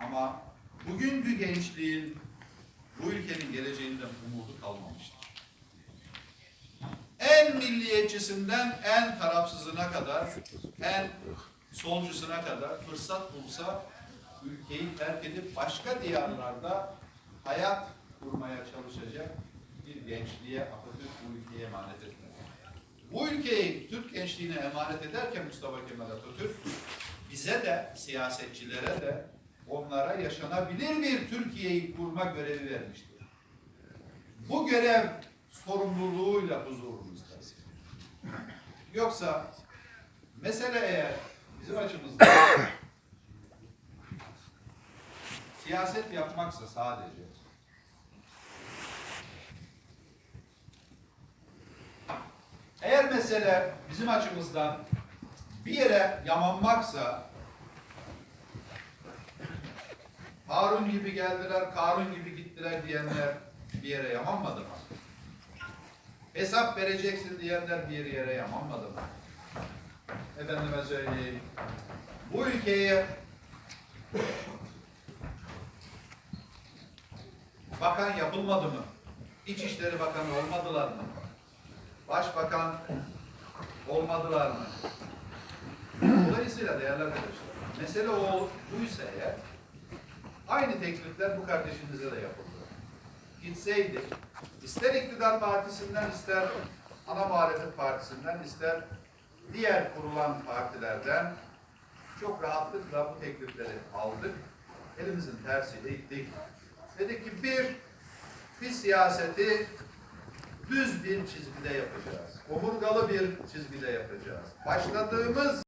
Ama bugünkü gençliğin bu ülkenin geleceğinden umudu kalmamıştır. En milliyetçisinden en tarafsızına kadar, en solcusuna kadar fırsat bulsa ülkeyi terk edip başka diyarlarda hayat kurmaya çalışacak bir gençliğe Atatürk bu ülkeye emanet etmedi. Bu ülkeyi Türk gençliğine emanet ederken Mustafa Kemal Atatürk bize de siyasetçilere de onlara yaşanabilir bir Türkiye'yi kurma görevi vermiştir. Bu görev sorumluluğuyla huzurumuzdayız. Yoksa mesele eğer bizim açımızda siyaset yapmaksa sadece eğer mesele bizim açımızdan bir yere yamanmaksa Harun gibi geldiler, Karun gibi gittiler diyenler bir yere yamanmadı mı? Hesap vereceksin diyenler bir yere yamanmadı mı? Efendime söyleyeyim. Bu ülkeye bakan yapılmadı mı? İçişleri Bakanı olmadılar mı? Başbakan olmadılar mı? Dolayısıyla değerli arkadaşlar, mesele o buysa eğer, aynı teklifler bu kardeşinize de yapıldı. Gitseydi, ister iktidar partisinden, ister ana muhalefet partisinden, ister diğer kurulan partilerden çok rahatlıkla bu teklifleri aldık. Elimizin tersiyle ittik. Dedik ki bir, biz siyaseti düz bir çizgide yapacağız. Omurgalı bir çizgide yapacağız. Başladığımız